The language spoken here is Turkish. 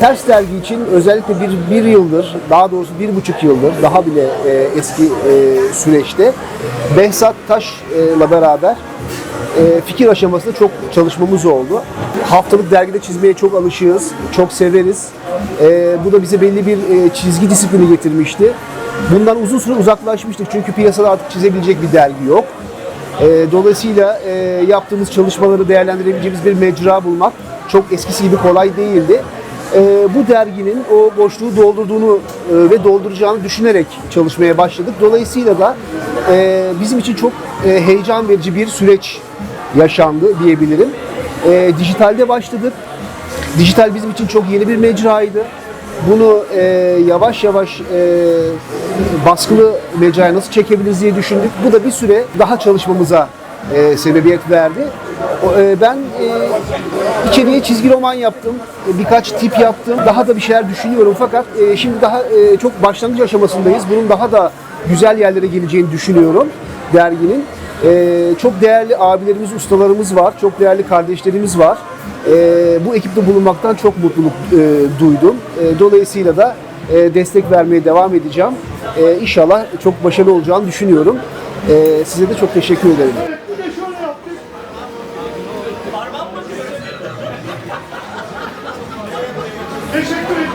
Ters dergi için özellikle bir, bir yıldır, daha doğrusu bir buçuk yıldır, daha bile e, eski e, süreçte Behzat Taş'la beraber e, fikir aşamasında çok çalışmamız oldu. Haftalık dergide çizmeye çok alışığız, çok severiz. E, bu da bize belli bir e, çizgi disiplini getirmişti. Bundan uzun süre uzaklaşmıştık çünkü piyasada artık çizebilecek bir dergi yok. E, dolayısıyla e, yaptığımız çalışmaları değerlendirebileceğimiz bir mecra bulmak çok eskisi gibi kolay değildi. E, bu derginin o boşluğu doldurduğunu e, ve dolduracağını düşünerek çalışmaya başladık. Dolayısıyla da e, bizim için çok e, heyecan verici bir süreç yaşandı diyebilirim. E, dijitalde başladık. Dijital bizim için çok yeni bir mecraydı. Bunu e, yavaş yavaş e, baskılı mecraya nasıl çekebiliriz diye düşündük. Bu da bir süre daha çalışmamıza e, sebebiyet verdi. E, ben e, içeriye çizgi roman yaptım, e, birkaç tip yaptım. Daha da bir şeyler düşünüyorum fakat e, şimdi daha e, çok başlangıç aşamasındayız. Bunun daha da güzel yerlere geleceğini düşünüyorum derginin. E, çok değerli abilerimiz, ustalarımız var, çok değerli kardeşlerimiz var. E, bu ekipte bulunmaktan çok mutluluk e, duydum. E, dolayısıyla da e, destek vermeye devam edeceğim. E, inşallah çok başarılı olacağını düşünüyorum. E, size de çok teşekkür ederim. Parmak mı diyor? Teşekkür ederim.